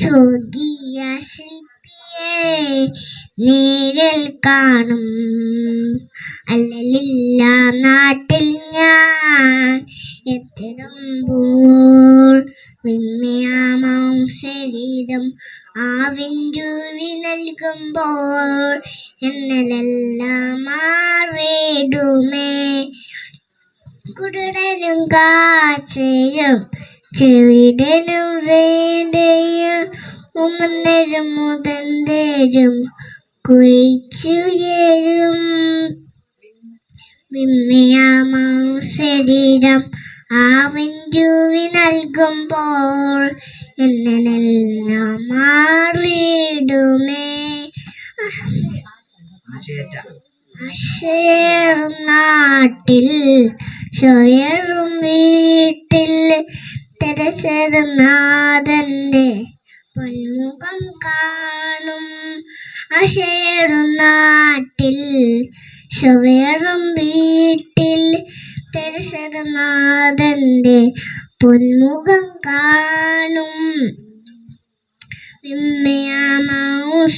സ്വർഗീയ ശില്പിയെ നേരിൽ കാണും. അല്ലലില്ല നാട്ടിൽ ഞാൻ എത്തിടുമ്പോൾ വിമ്മയാമാം ശരീരം ആവിന്റെ നൽകുമ്പോൾ എന്നലെല്ലാം മാറിടുമേ. കുടുടനും കാച്ചയും ചെവിടനും വേണ്ടയും. ഉമ്മന്നരും മുതന്തരും കുഴിച്ചുയരും വിമ്മയാമാവും ശരീരം ആവിൻഡുവി നൽകുമ്പോൾ എന്നെല്ലാം മാറിയിടുമേ. നാട്ടിൽ സ്വയറും വീട്ടിൽ തെരച്ചതും നാഥന്റെ പൊന്മുഖം കാണും. അശേറും നാട്ടിൽ വീട്ടിൽ തെരച്ചതും നാഥന്റെ പൊന്മുഖം കാണും.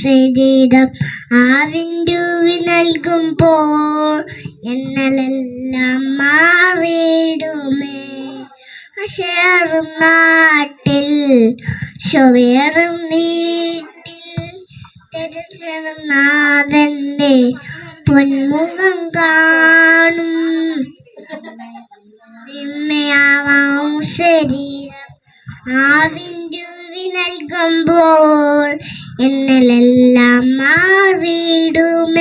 ശരീരം ആവിന്റുവി നൽകുമ്പോൾ എന്നലെല്ലാം മാറിയിടുമേ അശേറും നാട്ടിൽ ശൊവേറും വീട്ടിൽ തെരച്ചതും നാഥന്റെ പൊന്മുഖം കാണും. വിമ്മയാവാം ശരീരം. ആവിൻഡുവി നൽകുമ്പോൾ എന്നലെല്ലാം മാറിയിടുമേ